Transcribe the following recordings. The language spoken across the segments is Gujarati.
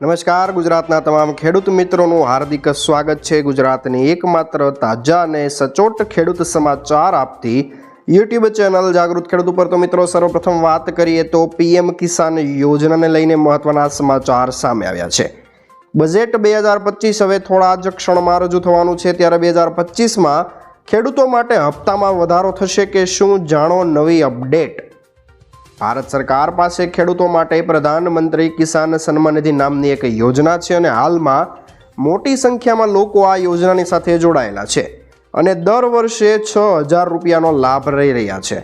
નમસ્કાર, ગુજરાતના તમામ ખેડૂત મિત્રોનું હાર્દિક સ્વાગત છે. ગુજરાતની એકમાત્ર તાજા અને સચોટ ખેડૂત સમાચાર આપતી યુટ્યુબ ચેનલ જાગૃત ખેડૂત ઉપર. તો મિત્રો, સર્વપ્રથમ વાત કરીએ તો પીએમ કિસાન યોજનાને લઈને મહત્વના સમાચાર સામે આવ્યા છે. બજેટ બે હજાર પચીસ હવે થોડા જ ક્ષણમાં રજૂ થવાનું છે. ત્યારે બે હજાર પચીસમાં ખેડૂતો માટે હપ્તામાં વધારો થશે કે શું? જાણો નવી અપડેટ. ભારત સરકાર પાસે ખેડૂતો માટે પ્રધાનમંત્રી કિસાન સન્માન નિધિ નામની એક યોજના છે અને હાલમાં મોટી સંખ્યામાં લોકો આ યોજનાની સાથે જોડાયેલા છે અને દર વર્ષે છ હજાર રૂપિયાનો લાભ રહી રહ્યા છે.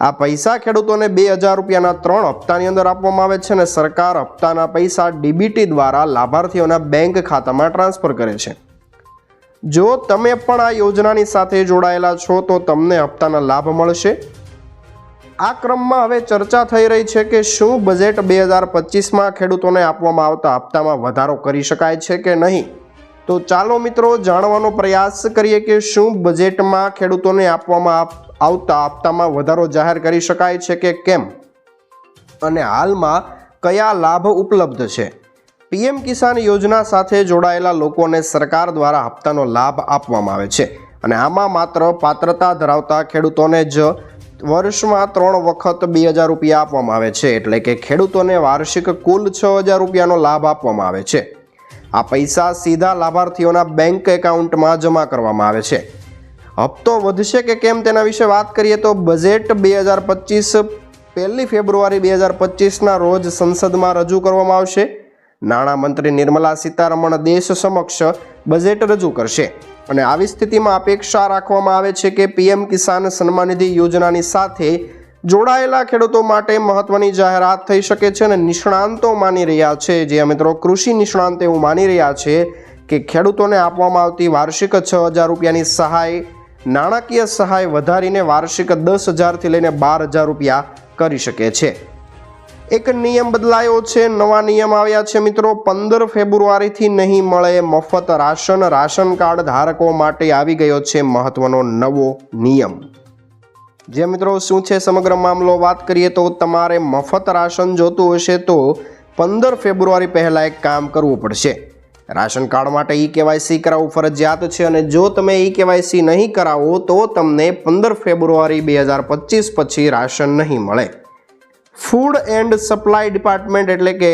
આ પૈસા ખેડૂતોને બે હજાર રૂપિયાના ત્રણ હપ્તાની અંદર આપવામાં આવે છે અને સરકાર હપ્તાના પૈસા ડીબીટી દ્વારા લાભાર્થીઓના બેંક ખાતામાં ટ્રાન્સફર કરે છે. જો તમે પણ આ યોજનાની સાથે જોડાયેલા છો તો તમને હપ્તાના લાભ મળશે. આ ક્રમમાં હવે ચર્ચા થઈ રહી છે કે શું બજેટ બે હજાર પચીસમાં ખેડૂતોને આપવામાં આવતા હપ્તામાં વધારો કરી શકાય છે કે નહીં? તો ચાલો મિત્રો જાણવાનો પ્રયાસ કરીએ કે શું બજેટમાં ખેડૂતોને આપવામાં આવતા હપ્તામાં વધારો જાહેર કરી શકાય છે કે કેમ? અને હાલમાં કયા લાભ ઉપલબ્ધ છે? પીએમ કિસાન યોજના સાથે જોડાયેલા લોકોને સરકાર દ્વારા હપ્તાનો લાભ આપવામાં આવે છે. અને આમાં માત્ર પાત્રતા ધરાવતા ખેડૂતોને જ વર્ષમાં ત્રણ વખત બે હજાર રૂપિયા આપવામાં આવે છે. એટલે કે ખેડૂતોને વાર્ષિક કુલ છ હજાર રૂપિયાનો લાભ આપવામાં આવે છે. આ પૈસા સીધા લાભાર્થીઓના બેંક એકાઉન્ટમાં જમા કરવામાં આવે છે. હપ્તો વધશે કે કેમ તેના વિશે વાત કરીએ તો બજેટ બે હજાર પચીસ, પહેલી ફેબ્રુઆરી બે હજાર પચીસના રોજ સંસદમાં રજૂ કરવામાં આવશે. નાણામંત્રી નિર્મલા સીતારમણ દેશ સમક્ષ બજેટ રજૂ કરશે. અને આવી સ્થિતિમાં અપેક્ષા રાખવામાં આવે છે કે પીએમ કિસાન સન્માન નિધિ યોજનાની સાથે જોડાયેલા ખેડૂતો માટે મહત્વની જાહેરાત થઈ શકે છે અને નિષ્ણાંતો માની રહ્યા છે. જે મિત્રો, કૃષિ નિષ્ણાંત એવું માની રહ્યા છે કે ખેડૂતોને આપવામાં આવતી વાર્ષિક છ હજાર રૂપિયાની સહાય, નાણાકીય સહાય વધારીને વાર્ષિક દસ હજારથી લઈને બાર હજાર રૂપિયા કરી શકે છે. એક નિયમ બદલાયો છે, નવા નિયમ આવ્યા છે મિત્રો. પંદર ફેબ્રુઆરીથી નહીં મળે મફત રાશન. રાશન કાર્ડ ધારકો માટે આવી ગયો છે મહત્વનો નવો નિયમ. જે મિત્રો, શું છે સમગ્ર મામલો? વાત કરીએ તો તમારે મફત રાશન જોતું હશે તો પંદર ફેબ્રુઆરી પહેલાં એક કામ કરવું પડશે. રાશન કાર્ડ માટે ઈ કેવાયસી કરાવવું ફરજિયાત છે અને જો તમે ઈ કેવાયસી નહીં કરાવો તો તમને પંદર ફેબ્રુઆરી બે હજાર પચીસ પછી રાશન નહીં મળે. ફૂડ એન્ડ સપ્લાય ડિપાર્ટમેન્ટ એટલે કે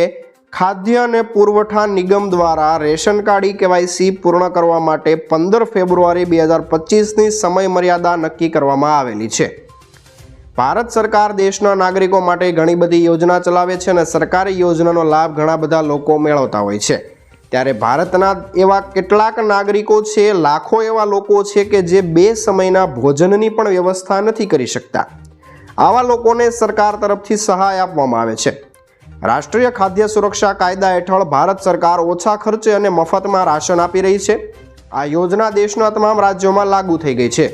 ખાદ્ય અને પુરવઠા નિગમ દ્વારા રેશન કાર્ડ કેવાયસી પૂર્ણ કરવા માટે પંદર ફેબ્રુઆરી બે હજાર પચીસની સમયમર્યાદા નક્કી કરવામાં આવેલી છે. ભારત સરકાર દેશના નાગરિકો માટે ઘણી બધી યોજના ચલાવે છે અને સરકારી યોજનાનો લાભ ઘણા બધા લોકો મેળવતા હોય છે. ત્યારે ભારતના એવા કેટલાક નાગરિકો છે, લાખો એવા લોકો છે કે જે બે સમયના ભોજનની પણ વ્યવસ્થા નથી કરી શકતા. આવા લોકોને સરકાર તરફથી સહાય આપવામાં આવે છે. રાષ્ટ્રીય ખાદ્ય સુરક્ષા કાયદા હેઠળ ભારત સરકાર ઓછા ખર્ચે અને મફતમાં રાશન આપી રહી છે. આ યોજના દેશના તમામ રાજ્યોમાં લાગુ થઈ ગઈ છે.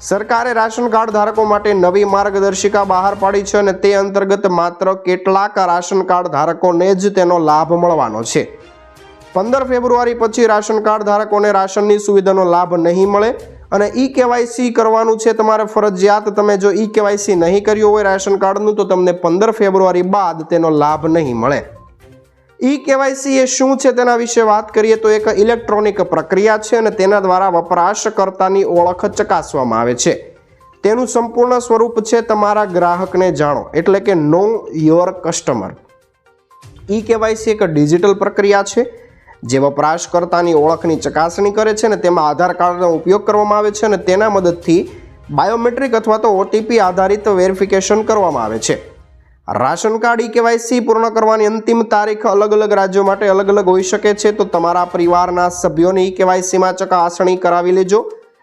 સરકારે રાશન કાર્ડ ધારકો માટે નવી માર્ગદર્શિકા બહાર પાડી છે અને તે અંતર્ગત માત્ર કેટલાક રાશન કાર્ડ ધારકોને જ તેનો લાભ મળવાનો છે. પંદર ફેબ્રુઆરી પછી રાશન કાર્ડ ધારકોને રાશનની સુવિધાનો લાભ નહીં મળે. અને ઈ કેવાયસી કરવાનું છે તમારે ફરજિયાત. તમે જો ઈ કેવાયસી નહીં કર્યું હોય રાશન કાર્ડનું, તો તમને પંદર ફેબ્રુઆરી બાદ તેનો લાભ નહીં મળે. ઈ કેવાયસી એ શું છે તેના વિશે વાત કરીએ તો એક ઇલેક્ટ્રોનિક પ્રક્રિયા છે અને તેના દ્વારા વપરાશકર્તાની ઓળખ ચકાસવામાં આવે છે. તેનું સંપૂર્ણ સ્વરૂપ છે તમારા ગ્રાહકને જાણો, એટલે કે know your customer e KYC એક ડિજિટલ પ્રક્રિયા છે. જે વપરાશકર્તાની ઓળખની ચકાસણી કરે છે અને તેમાં આધાર કાર્ડનો ઉપયોગ કરવામાં આવે છે અને તેના મદદથી બાયોમેટ્રિક અથવા તો ઓટીપી આધારિત વેરિફિકેશન કરવામાં આવે છે. રાશન કાર્ડ ઈ કેવાયસી પૂર્ણ કરવાની અંતિમ તારીખ અલગ અલગ રાજ્યો માટે અલગ અલગ હોઈ શકે છે. તો તમારા પરિવારના સભ્યોની ઈ કેવાયસીમાં ચકાસણી કરાવી લેજો.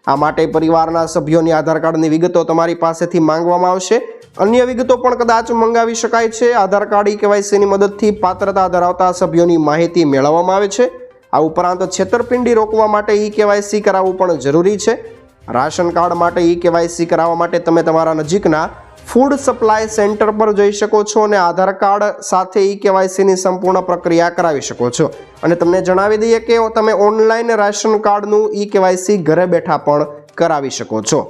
આ માટે પરિવારના સભ્યોની આધાર કાર્ડની વિગતો તમારી પાસેથી માંગવામાં આવશે. અન્ય વિગતો પણ કદાચ મંગાવી શકાય છે. આધાર કાર્ડ ઈ કેવાયસીની મદદથી પાત્રતા ધરાવતા સભ્યોની માહિતી મેળવવામાં આવે છે. આ ઉપરાંત છેતરપિંડી રોકવા માટે ઈ કેવાયસી કરાવવું પણ જરૂરી છે. રાશન કાર્ડ માટે ઈ કેવાયસી કરાવવા માટે તમે તમારા નજીકના ફૂડ સપ્લાય સેન્ટર પર જઈ શકો છો અને આધાર કાર્ડ સાથે ઈ કેવાયસીની સંપૂર્ણ પ્રક્રિયા કરાવી શકો છો. અને તમને જણાવી દઈએ કે તમે ઓનલાઈન રાશન કાર્ડનું ઈ કેવાયસી ઘરે બેઠા પણ કરાવી શકો છો.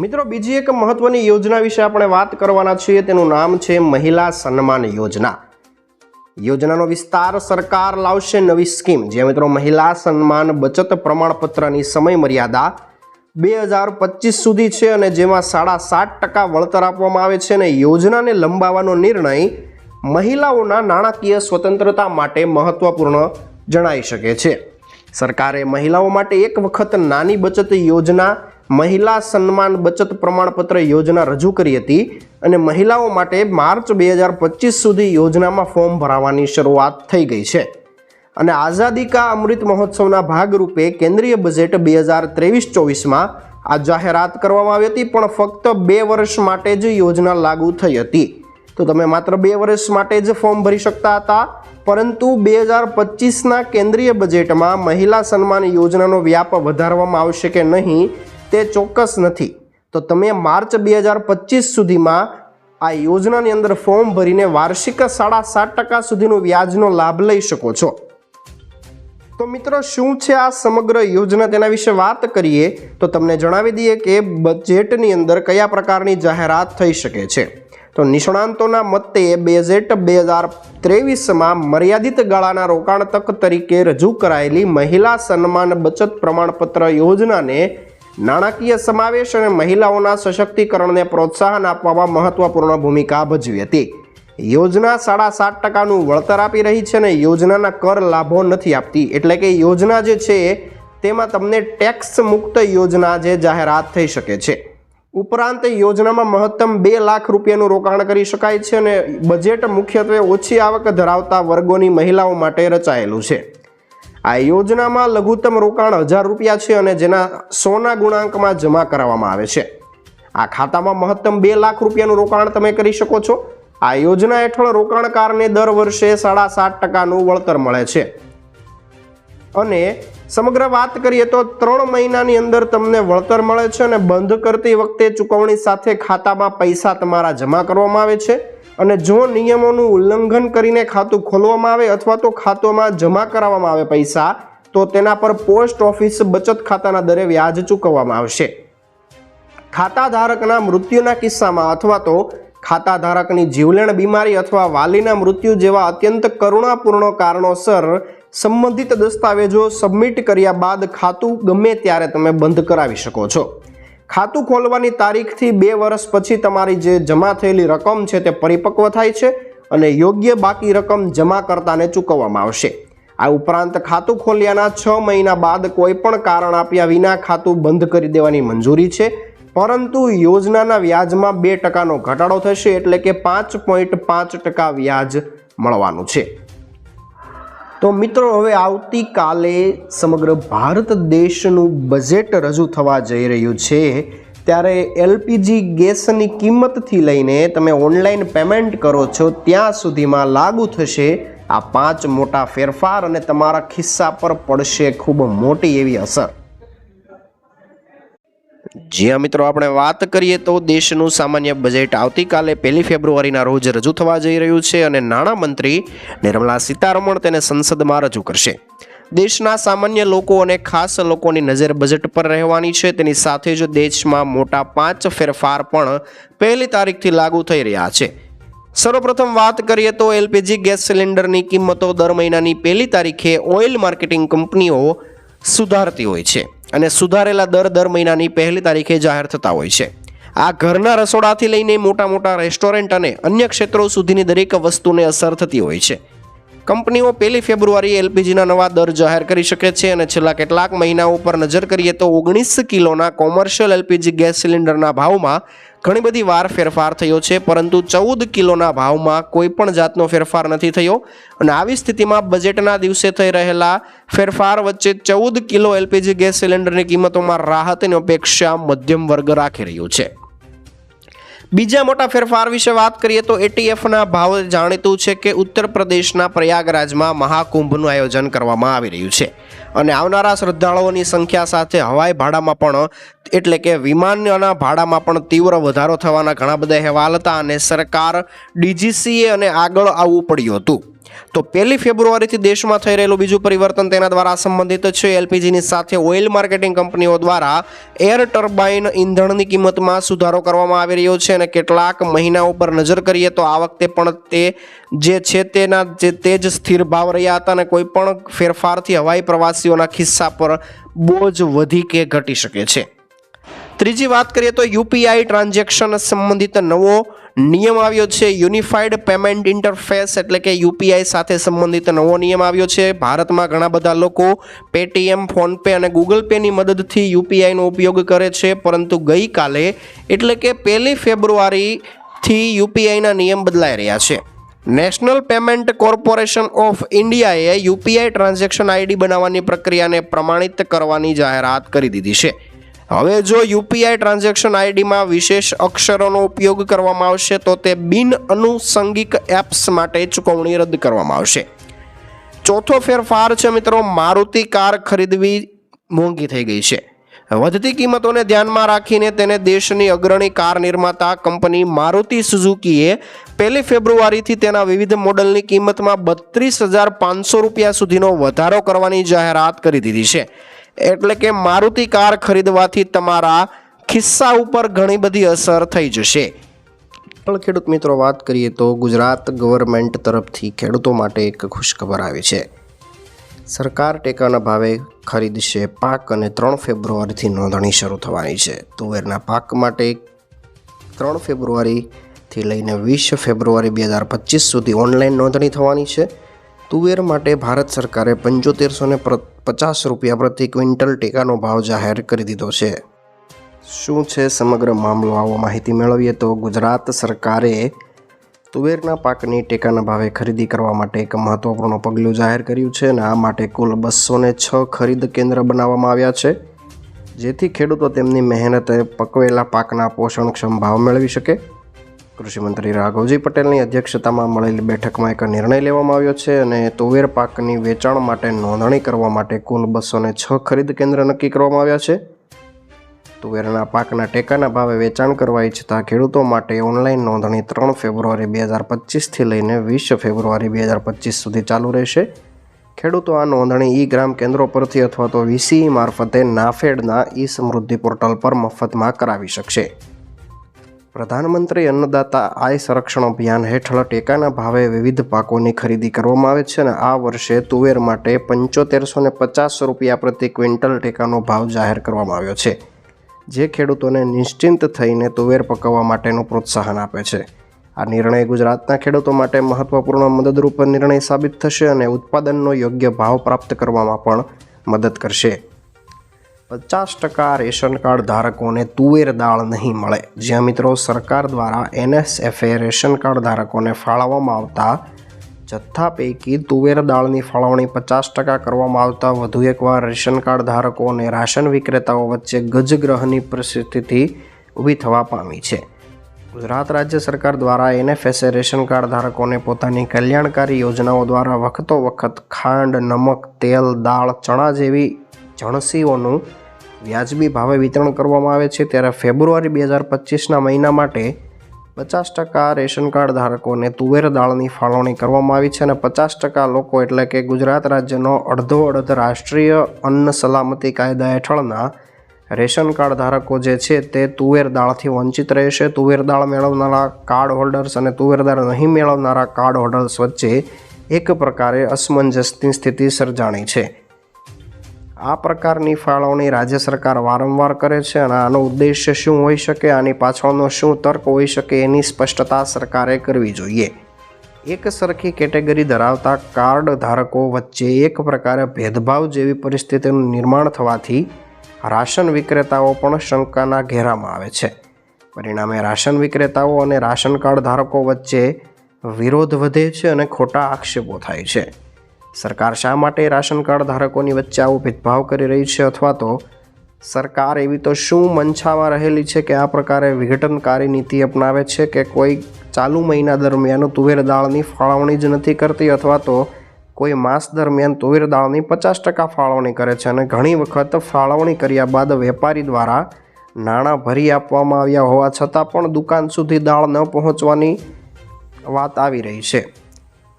મિત્રો, બીજી એક મહત્વની યોજના વિશે આપણે વાત કરવાના છીએ. તેનું નામ છે મહિલા સન્માન યોજના. યોજનાનો વિસ્તાર સરકાર લાવશે નવી સ્કીમ. જે મિત્રો, મહિલા સન્માન બચત પ્રમાણપત્રની સમય મર્યાદા બે હજાર પચીસ સુધી છે અને જેમાં સાડા સાત ટકા વળતર આપવામાં આવે છે અને યોજનાને લંબાવવાનો નિર્ણય મહિલાઓના નાણાકીય સ્વતંત્રતા માટે મહત્વપૂર્ણ જણાઈ શકે છે. સરકારે મહિલાઓ માટે એક વખત નાની બચત યોજના મહિલા સન્માન બચત પ્રમાણપત્ર યોજના રજૂ કરી હતી અને મહિલાઓ માટે માર્ચ બે હજાર પચીસ સુધી યોજનામાં ફોર્મ ભરાવાની શરૂઆત થઈ ગઈ છે. અને આઝાદી કા અમૃત મહોત્સવના ભાગરૂપે કેન્દ્રીય બજેટ બે હજાર ત્રેવીસ ચોવીસમાં આ જાહેરાત કરવામાં આવી હતી, પણ ફક્ત બે વર્ષ માટે જ યોજના લાગુ થઈ હતી. તો તમે માત્ર બે વર્ષ માટે જ ફોર્મ ભરી શકતા હતા, પરંતુ બે હજાર પચીસના કેન્દ્રીય બજેટમાં મહિલા સન્માન યોજનાનો વ્યાપ વધારવામાં આવશે કે નહીં તે ચોક્કસ નથી. તો તમે માર્ચ બે હજાર પચીસ સુધીમાં આ યોજનાની અંદર ફોર્મ ભરીને વાર્ષિક સાડા સાત ટકા સુધીનો વ્યાજનો લાભ લઈ શકો છો. તો મિત્રો, શું છે આ સમગ્ર યોજના? તેના વિશે વાત કરીએ તો તમને જણાવી દઈએ કે બજેટની અંદર કયા પ્રકારની જાહેરાત થઈ શકે છે. તો નિષ્ણાંતોના મતે બજેટ બે હજાર ત્રેવીસમાં મર્યાદિત ગાળાના રોકાણ તક તરીકે રજૂ કરાયેલી મહિલા સન્માન બચત પ્રમાણપત્ર યોજનાને નાણાકીય સમાવેશ અને મહિલાઓના સશક્તિકરણને પ્રોત્સાહન આપવામાં મહત્વપૂર્ણ ભૂમિકા ભજવી હતી. યોજના સાડા સાત ટકાનું વળતર આપી રહી છે અને યોજનાના કર લાભો નથી આપતી. એટલે કે યોજના જે છે, તેમાં તમને ટેક્સ મુક્ત યોજના જે જાહેરાત થઈ શકે છે. ઉપરાંત યોજનામાં મહત્તમ બે લાખ રૂપિયાનું રોકાણ કરી શકાય છે અને બજેટ મુખ્યત્વે ઓછી આવક ધરાવતા વર્ગોની મહિલાઓ માટે રચાયેલું છે. આ યોજનામાં લઘુત્તમ રોકાણ હજાર રૂપિયા છે અને જેના સોના ગુણાંકમાં જમા કરાવવામાં આવે છે. આ ખાતામાં મહત્તમ બે લાખ રૂપિયાનું રોકાણ તમે કરી શકો છો. આ યોજના હેઠળ રોકાણકારને દર વર્ષે સાડા સાત ટકાનું વળતર મળે છે. અને સમગ્ર વાત કરીએ તો ત્રણ મહિનાની અંદર તમને વળતર મળે છે અને બંધ કરતી વખતે ચૂકવણી સાથે ખાતામાં પૈસા તમારા જમા કરવામાં આવે છે. અને જો નિયમોનું ઉલ્લંઘન કરીને ખાતું ખોલવામાં આવે અથવા તો ખાતોમાં જમા કરાવવામાં આવે પૈસા, તો તેના પર પોસ્ટ ઓફિસ બચત ખાતાના દરે વ્યાજ ચૂકવવામાં આવશે. ખાતા ધારકના મૃત્યુના કિસ્સામાં અથવા તો ખાતા ધારકની જીવલેણ બીમારી અથવા વાલીના મૃત્યુ જેવા અત્યંત કરુણાપૂર્ણ કારણોસર સંબંધિત દસ્તાવેજો સબમિટ કર્યા બાદ ખાતું ગમે ત્યારે તમે બંધ કરાવી શકો છો. ખાતું ખોલવાની તારીખથી બે વર્ષ પછી તમારી જે જમા થયેલી રકમ છે તે પરિપક્વ થાય છે અને યોગ્ય બાકી રકમ જમા કરતાને ચૂકવવામાં આવશે. આ ઉપરાંત ખાતું ખોલ્યાના છ મહિના બાદ કોઈ પણ કારણ આપ્યા વિના ખાતું બંધ કરી દેવાની મંજૂરી છે. પરંતુ યોજનાના વ્યાજમાં બે ટકાનો ઘટાડો થશે એટલે કે પાંચ પોઈન્ટ પાંચ ટકા વ્યાજ મળવાનું છે. તો મિત્રો, હવે આવતીકાલે સમગ્ર ભારત દેશનું બજેટ રજૂ થવા જઈ રહ્યું છે. ત્યારે એલપીજી ગેસની કિંમતથી લઈને તમે ઓનલાઈન પેમેન્ટ કરો છો, ત્યાં સુધીમાં લાગુ થશે આ પાંચ મોટા ફેરફાર અને તમારા ખિસ્સા પર પડશે ખૂબ મોટી એવી અસર. જ્યાં મિત્રો, આપણે વાત કરીએ તો દેશનું સામાન્ય બજેટ આવતીકાલે પહેલી ફેબ્રુઆરીના રોજ રજૂ થવા જઈ રહ્યું છે અને નાણામંત્રી નિર્મલા સીતારમણ તેને સંસદમાં રજૂ કરશે. દેશના સામાન્ય લોકો અને ખાસ લોકોની નજર બજેટ પર રહેવાની છે. તેની સાથે જ દેશમાં મોટા પાંચ ફેરફાર પણ પહેલી તારીખથી લાગુ થઈ રહ્યા છે. સર્વપ્રથમ વાત કરીએ તો એલપીજી ગેસ સિલિન્ડરની કિંમતો દર મહિનાની પહેલી તારીખે ઓઇલ માર્કેટિંગ કંપનીઓ સુધારતી હોય છે. અને સુધારેલા દર દર મહિનાની પહેલી તારીખે જાહેર થતા હોય છે. આ ઘરના રસોડાથી લઈને મોટા મોટા રેસ્ટોરન્ટ અને અન્ય ક્ષેત્રો સુધીની દરેક વસ્તુને અસર થતી હોય છે. કંપનીઓ પહેલી ફેબ્રુઆરી એલપીજીના નવા દર જાહેર કરી શકે છે અને છેલ્લા કેટલાક મહિનાઓ પર નજર કરીએ તો ઓગણીસ કિલોના કોમર્શિયલ એલપીજી ગેસ સિલિન્ડરના ભાવમાં ઘણી બધી વાર ફેરફાર થયો છે, પરંતુ ચૌદ કિલોના ભાવમાં કોઈ પણ જાતનો ફેરફાર નથી થયો અને આવી સ્થિતિમાં બજેટના દિવસે થઈ રહેલા ફેરફાર વચ્ચે ચૌદ કિલો એલપીજી ગેસ સિલિન્ડરની કિંમતોમાં રાહતની અપેક્ષા મધ્યમ વર્ગ રાખી રહ્યું છે. બીજા મોટા ફેરફાર વિશે વાત કરીએ તો એટીએફના ભાવ જાણીતું છે કે ઉત્તર પ્રદેશના પ્રયાગરાજમાં મહાકુંભનું આયોજન કરવામાં આવી રહ્યું છે. અને આવનારા શ્રદ્ધાળુઓની સંખ્યા સાથે હવાઈ ભાડામાં પણ એટલે કે વિમાનના ભાડામાં પણ તીવ્ર વધારો થવાના ઘણા બધા અહેવાલ હતા અને સરકાર ડીજીસીએ અને આગળ આવવું પડ્યું હતું. તો પહેલી ફેબ્રુઆરીથી દેશમાં થઈ રહેલું બીજું પરિવર્તન તેના દ્વારા સંબંધિત છે. એલપીજીની સાથે ઓઇલ માર્કેટિંગ કંપનીઓ દ્વારા એર ટર્બાઇન ઇંધણની કિંમતમાં સુધારો કરવામાં આવી રહ્યો છે અને કેટલાક મહિનાઓ પર નજર કરીએ તો આ વખતે પણ તે જે છે તેના જે તે જ સ્થિર ભાવ રહ્યા હતા અને કોઈ પણ ફેરફારથી હવાઈ પ્રવાસીઓના ખિસ્સા પર બોજ વધી કે ઘટી શકે છે. ત્રીજી વાત કરીએ તો યુપીઆઈ ટ્રાન્ઝેક્શન સંબંધિત નવો નિયમ આવ્યો છે, યુનિફાઈડ પેમેન્ટ ઇન્ટરફેસ એટલે કે યુપીઆઈ સાથે સંબંધિત નવો નિયમ આવ્યો છે. ભારતમાં ઘણા બધા લોકો પેટીએમ, ફોનપે અને ગૂગલ પેની મદદથી યુપીઆઈનો ઉપયોગ કરે છે, પરંતુ ગઈકાલે એટલે કે પહેલી ફેબ્રુઆરીથી યુપીઆઈના નિયમ બદલાઈ રહ્યા છે. નેશનલ પેમેન્ટ કોર્પોરેશન ઓફ ઇન્ડિયાએ યુપીઆઈ ટ્રાન્ઝેક્શન આઈડી બનાવવાની પ્રક્રિયાને પ્રમાણિત કરવાની જાહેરાત કરી દીધી છે. હવે જો યુપીઆઈ ટ્રાન્ઝેક્શન આઈડીમાં વિશેષ અક્ષરોનો ઉપયોગ કરવામાં આવશે, તો તે બિન અનુસંગિક એપ્સ માટે ચૂકવણી રદ કરવામાં આવશે. ચોથો ફેરફાર છે મિત્રો, મારુતિ કાર ખરીદવી મોંઘી થઈ ગઈ છે. વધતી કિંમતોને ધ્યાનમાં રાખીને તેને દેશની અગ્રણી કાર નિર્માતા કંપની મારુતિ સુઝુકીએ પહેલી ફેબ્રુઆરીથી તેના વિવિધ મોડલની કિંમતમાં બત્રીસ હજાર પાંચસો રૂપિયા સુધીનો વધારો કરવાની જાહેરાત કરી દીધી છે. એટલે કે મારુતિ કાર ખરીદવાથી તમારા ખિસ્સા ઉપર ઘણી બધી અસર થઈ જશે. પણ ખેડૂત મિત્રો, વાત કરીએ તો ગુજરાત ગવર્મેન્ટ તરફથી ખેડૂતો માટે એક ખુશખબર આવી છે. સરકાર ટેકાના ભાવે ખરીદશે પાક અને ત્રણ ફેબ્રુઆરીથી નોંધણી શરૂ થવાની છે. તુવેરના પાક માટે ત્રણ ફેબ્રુઆરીથી લઈને વીસ ફેબ્રુઆરી બે હજાર પચીસ સુધી ઓનલાઈન નોંધણી થવાની છે. તુવેર માટે ભારત સરકારે પંચોતેરસો ને પચાસ રૂપિયા પ્રતિ ક્વિન્ટલ ટેકાનો ભાવ જાહેર કરી દીધો છે. શું છે સમગ્ર મામલો? આવો માહિતી મેળવીએ તો ગુજરાત સરકારે તુવેરના પાકની ટેકાના ભાવે ખરીદી કરવા માટે એક મહત્વપૂર્ણ પગલું જાહેર કર્યું છે અને આ માટે કુલ બસો ને છ ખરીદ કેન્દ્ર બનાવવામાં આવ્યા છે. જેથી ખેડૂતો તેમની મહેનતે પકવેલા પાકના પોષણક્ષમ ભાવ મેળવી શકે. કૃષિમંત્રી રાઘવજી પટેલની અધ્યક્ષતામાં મળેલી બેઠકમાં એક નિર્ણય લેવામાં આવ્યો છે અને તુવેર પાકની વેચાણ માટે નોંધણી કરવા માટે કુલ બસો ને છ ખરીદ કેન્દ્ર નક્કી કરવામાં આવ્યા છે. તુવેરના પાકના ટેકાના ભાવે વેચાણ કરવા ઈચ્છતા ખેડૂતો માટે ઓનલાઈન નોંધણી ત્રણ ફેબ્રુઆરી બે હજાર પચીસથી લઈને વીસ ફેબ્રુઆરી બે હજાર પચીસ સુધી ચાલુ રહેશે. ખેડૂતો આ નોંધણી ઈ ગ્રામ કેન્દ્રો પરથી અથવા તો વીસીઈ મારફતે નાફેડના ઈ સમૃદ્ધિ પોર્ટલ પર મફતમાં કરાવી શકશે. પ્રધાનમંત્રી અન્નદાતા આય સંરક્ષણ અભિયાન હેઠળ ટેકાના ભાવે વિવિધ પાકોની ખરીદી કરવામાં આવે છે અને આ વર્ષે તુવેર માટે પંચોતેરસો ને પચાસ રૂપિયા પ્રતિ ક્વિન્ટલ ટેકાનો ભાવ જાહેર કરવામાં આવ્યો છે. જે ખેડૂતોને નિશ્ચિંત થઈને તુવેર પકવવા માટેનું પ્રોત્સાહન આપે છે. આ નિર્ણય ગુજરાતના ખેડૂતો માટે મહત્વપૂર્ણ મદદરૂપ નિર્ણય સાબિત થશે અને ઉત્પાદનનો યોગ્ય ભાવ પ્રાપ્ત કરવામાં પણ મદદ કરશે. પચાસ ટકા રેશન કાર્ડ ધારકોને તુવેર દાળ નહીં મળે. જ્યાં મિત્રો સરકાર દ્વારા એનએસએફએ રેશન કાર્ડ ધારકોને ફાળવવામાં આવતા જથ્થા પૈકી તુવેર દાળની ફાળવણી પચાસ ટકા કરવામાં આવતા વધુ એકવાર રેશન કાર્ડ ધારકો અને રાશન વિક્રેતાઓ વચ્ચે ગજગ્રહની પરિસ્થિતિ ઊભી થવા પામી છે. ગુજરાત રાજ્ય સરકાર દ્વારા એનએફએસએ રેશન કાર્ડ ધારકોને પોતાની કલ્યાણકારી યોજનાઓ દ્વારા વખતો વખત ખાંડ, નમક, તેલ, દાળ, ચણા જેવી જણસીઓનું વ્યાજબી ભાવે વિતરણ કરવામાં આવે છે ત્યારે ફેબ્રુઆરી બે હજાર પચીસના મહિના માટે પચાસ ટકા રેશન કાર્ડ ધારકોને તુવેર દાળની ફાળવણી કરવામાં આવી છે અને પચાસ ટકા લોકો એટલે કે ગુજરાત રાજ્યનો અડધો અડધ રાષ્ટ્રીય અન્ન સલામતી કાયદા હેઠળના રેશન કાર્ડ ધારકો જે છે તે તુવેર દાળથી વંચિત રહેશે. તુવેર દાળ મેળવનારા કાર્ડ હોલ્ડર્સ અને તુવેર દાળ નહીં મેળવનારા કાર્ડ હોલ્ડર્સ વચ્ચે એક પ્રકારે અસમંજસની સ્થિતિ સર્જાણી છે. આ પ્રકારની ફાળવણી રાજ્ય સરકાર વારંવાર કરે છે અને આનો ઉદ્દેશ્ય શું હોઈ શકે, આની પાછળનો શું તર્ક હોઈ શકે એની સ્પષ્ટતા સરકારે કરવી જોઈએ. એક સરખી કેટેગરી ધરાવતા કાર્ડ ધારકો વચ્ચે એક પ્રકારે ભેદભાવ જેવી પરિસ્થિતિનું નિર્માણ થવાથી રાશન વિક્રેતાઓ પણ શંકાના ઘેરામાં આવે છે. પરિણામે રાશન વિક્રેતાઓ અને રાશન કાર્ડ ધારકો વચ્ચે વિરોધ વધે છે અને ખોટા આક્ષેપો થાય છે. સરકાર શા માટે રાશન કાર્ડ ધારકોની વચ્ચે આવો ભેદભાવ કરી રહી છે અથવા તો સરકાર એવી તો શું મંછામાં રહેલી છે કે આ પ્રકારે વિઘટનકારી નીતિ અપનાવે છે કે કોઈ ચાલુ મહિના દરમિયાન તુવેર દાળની ફાળવણી જ નથી કરતી અથવા તો કોઈ માસ દરમિયાન તુવેર દાળની પચાસ ટકા ફાળવણી કરે છે અને ઘણી વખત ફાળવણી કર્યા બાદ વેપારી દ્વારા નાણાં ભરી આપવામાં આવ્યા હોવા છતાં પણ દુકાન સુધી દાળ ન પહોંચવાની વાત આવી રહી છે.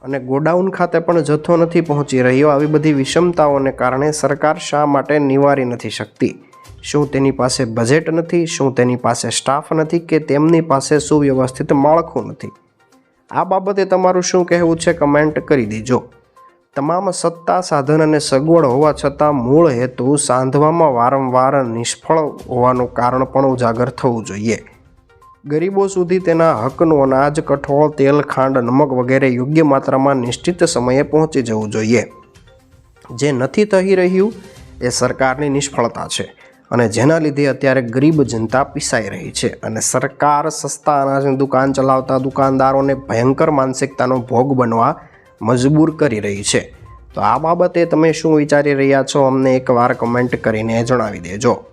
અને ગોડાઉન ખાતે પણ જથ્થો નથી પહોંચી રહ્યો. આવી બધી વિષમતાઓને કારણે સરકાર શા માટે નિવારી નથી શકતી? શું તેની પાસે બજેટ નથી? શું તેની પાસે સ્ટાફ નથી? કે તેમની પાસે સુવ્યવસ્થિત માળખું નથી? આ બાબતે તમારું શું કહેવું છે કમેન્ટ કરી દીજો. તમામ સત્તા, સાધન અને સગવડ હોવા છતાં મૂળ હેતુ સાંધવામાં વારંવાર નિષ્ફળ હોવાનું કારણ પણ ઉજાગર થવું જોઈએ. ગરીબો સુધી તેના હકનું અનાજ, કઠોળ, તેલ, ખાંડ, નમક વગેરે યોગ્ય માત્રામાં નિશ્ચિત સમયે પહોંચી જવું જોઈએ. જે નથી થઈ રહ્યું, એ સરકારની નિષ્ફળતા છે અને જેના લીધે અત્યારે ગરીબ જનતા પીસાઈ રહી છે અને સરકાર સસ્તા અનાજની દુકાન ચલાવતા દુકાનદારોને ભયંકર માનસિકતાનો ભોગ બનવા મજબૂર કરી રહી છે. તો આ બાબતે તમે શું વિચારી રહ્યા છો? અમને એકવાર કમેન્ટ કરીને જણાવી દેજો.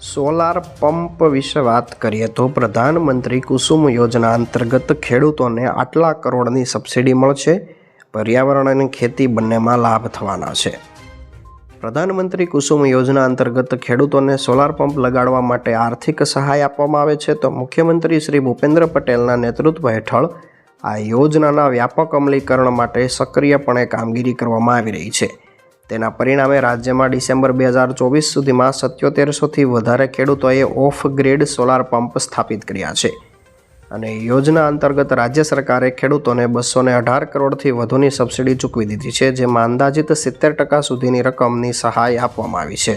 સોલાર પંપ વિશે વાત કરીએ તો પ્રધાનમંત્રી કુસુમ યોજના અંતર્ગત ખેડૂતોને આટલા કરોડની સબસિડી મળશે. પર્યાવરણ અને ખેતી બંનેમાં લાભ થવાના છે. પ્રધાનમંત્રી કુસુમ યોજના અંતર્ગત ખેડૂતોને સોલાર પંપ લગાડવા માટે આર્થિક સહાય આપવામાં આવે છે તો મુખ્યમંત્રી શ્રી ભૂપેન્દ્ર પટેલના નેતૃત્વ હેઠળ આ યોજનાના વ્યાપક અમલીકરણ માટે સક્રિયપણે કામગીરી કરવામાં આવી રહી છે. તેના પરિણામે રાજ્યમાં ડિસેમ્બર બે હજાર ચોવીસ સુધીમાં સત્યોતેરસોથી વધારે ખેડૂતોએ ઓફ ગ્રેડ સોલાર પંપ સ્થાપિત કર્યા છે. અને યોજના અંતર્ગત રાજ્ય સરકારે ખેડૂતોને બસો અઢાર કરોડથી વધુની સબસિડી ચૂકવી દીધી છે, જેમાં અંદાજિત સિત્તેર ટકા સુધીની રકમની સહાય આપવામાં આવી છે.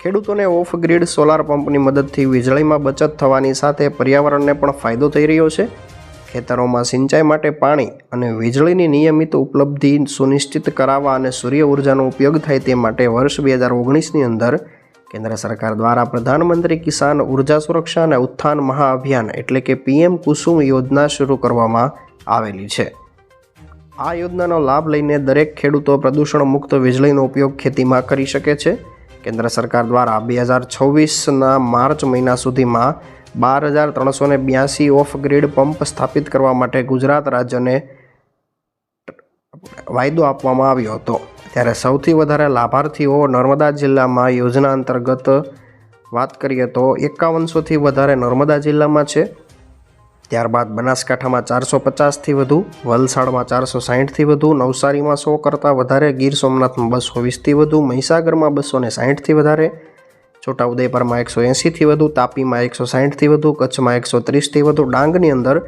ખેડૂતોને ઓફ ગ્રીડ સોલાર પંપની મદદથી વીજળીમાં બચત થવાની સાથે પર્યાવરણને પણ ફાયદો થઈ રહ્યો છે. ખેતરોમાં સિંચાઈ માટે પાણી અને વીજળીની નિયમિત ઉપલબ્ધિ સુનિશ્ચિત કરાવવા અને સૂર્ય ઉર્જાનો ઉપયોગ થાય તે માટે વર્ષ બે હજાર ઓગણીસની અંદર કેન્દ્ર સરકાર દ્વારા પ્રધાનમંત્રી કિસાન ઊર્જા સુરક્ષા અને ઉત્થાન મહાઅભિયાન એટલે કે પીએમ કુસુમ યોજના શરૂ કરવામાં આવેલી છે. આ યોજનાનો લાભ લઈને દરેક ખેડૂતો પ્રદૂષણ મુક્ત વીજળીનો ઉપયોગ ખેતીમાં કરી શકે છે. કેન્દ્ર સરકાર દ્વારા બે હજાર છવ્વીસના માર્ચ મહિના સુધીમાં બાર હજાર ત્રણસો ને બ્યાસી ઓફ ગ્રીડ પંપ સ્થાપિત કરવા માટે ગુજરાત રાજ્યને વાયદો આપવામાં આવ્યો હતો. ત્યારે સૌથી વધારે લાભાર્થીઓ નર્મદા જિલ્લામાં યોજના અંતર્ગત વાત કરીએ તો એકાવનસોથી વધારે નર્મદા જિલ્લામાં છે. ત્યારબાદ બનાસકાંઠામાં ચારસો પચાસથી વધુ, વલસાડમાં ચારસો સાહીઠથી વધુ, નવસારીમાં સો કરતાં વધારે, ગીર સોમનાથમાં બસો વીસથી વધુ, મહીસાગરમાં બસો ને સાહીઠથી વધારે છોટાઉદેપુરમાં એકસો એંસીથી વધુ, તાપીમાં એકસો સાહીઠથી વધુ, કચ્છમાં એકસો ત્રીસથી વધુ, ડાંગની અંદર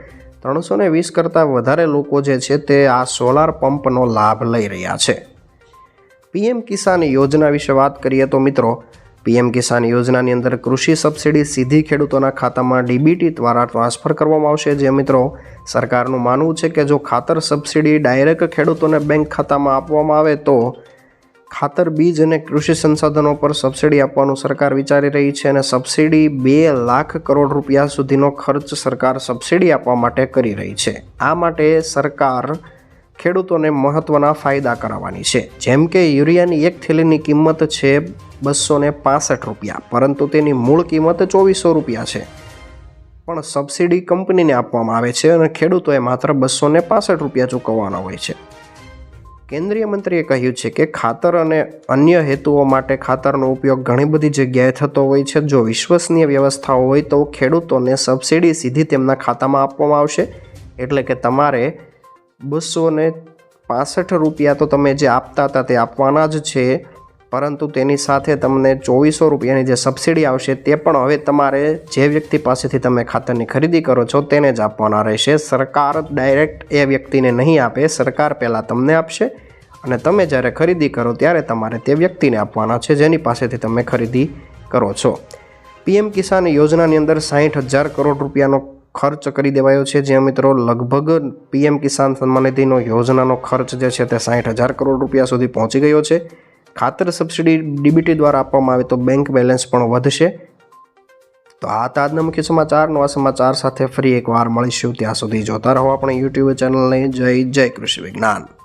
ત્રણસો ને વીસ કરતાં વધારે લોકો જે છે તે આ સોલાર પંપનો લાભ લઈ રહ્યા છે. પીએમ કિસાન યોજના વિશે વાત કરીએ તો મિત્રો, પીએમ કિસાન યોજનાની અંદર કૃષિ સબસિડી સીધી ખેડૂતોના ખાતામાં ડીબીટી દ્વારા ટ્રાન્સફર કરવામાં આવશે. જે મિત્રો, સરકારનું માનવું છે કે જો ખાતર સબસિડી ડાયરેક્ટ ખેડૂતોને બેંક ખાતામાં આપવામાં આવે તો ખાતર, બીજ અને કૃષિ સંસાધનો પર સબસિડી આપવાનું સરકાર વિચારી રહી છે અને સબસિડી બે લાખ કરોડ રૂપિયા સુધીનો ખર્ચ સરકાર સબસિડી આપવા માટે કરી રહી છે. આ માટે સરકાર ખેડૂતોને મહત્ત્વના ફાયદા કરાવવાની છે. જેમ કે યુરિયાની એક થેલીની કિંમત છે બસો ને રૂપિયા, પરંતુ તેની મૂળ કિંમત ચોવીસો રૂપિયા છે. પણ સબસિડી કંપનીને આપવામાં આવે છે અને ખેડૂતોએ માત્ર બસો ને રૂપિયા ચૂકવવાના હોય છે. કેન્દ્રીય મંત્રીએ કહ્યું છે કે ખાતર અને અન્ય હેતુઓ માટે ખાતરનો ઉપયોગ ઘણી બધી જગ્યાએ થતો હોય છે. જો વિશ્વસનીય વ્યવસ્થાઓ હોય તો ખેડૂતોને સબસિડી સીધી તેમના ખાતામાં આપવામાં આવશે. એટલે કે તમારે બસો ને રૂપિયા તો તમે જે આપતા હતા તે આપવાના જ છે. પરંતુ તેની સાથે તમને ચોવીસો રૂપિયાની જે સબસિડી આવશે તે પણ હવે તમારે જે વ્યક્તિ પાસેથી તમે ખાતરની ખરીદી કરો છો તેને જ આપવાના રહેશે. સરકાર ડાયરેક્ટ એ વ્યક્તિને નહીં આપે, સરકાર પહેલાં તમને આપશે અને તમે જ્યારે ખરીદી કરો ત્યારે તમારે તે વ્યક્તિને આપવાના છે જેની પાસેથી તમે ખરીદી કરો છો. પીએમ કિસાન યોજનાની અંદર સાહીઠ હજાર કરોડ રૂપિયાનો ખર્ચ કરી દેવાયો છે. જે મિત્રો લગભગ પીએમ કિસાન સન્માન નિધિનો યોજનાનો ખર્ચ જે છે તે સાહીઠ હજાર કરોડ રૂપિયા સુધી પહોંચી ગયો છે. ખાતર સબસિડી ડીબીટી દ્વારા આપવામાં આવે તો બેંક બેલેન્સ પણ વધશે. તો આ હતા આજના મુખ્ય સમાચાર. નવા સમાચાર સાથે ફરી એકવાર મળીશું. ત્યાં સુધી જોતા રહો આપણે યુટ્યુબ ચેનલને. જય જય કૃષિ વિજ્ઞાન.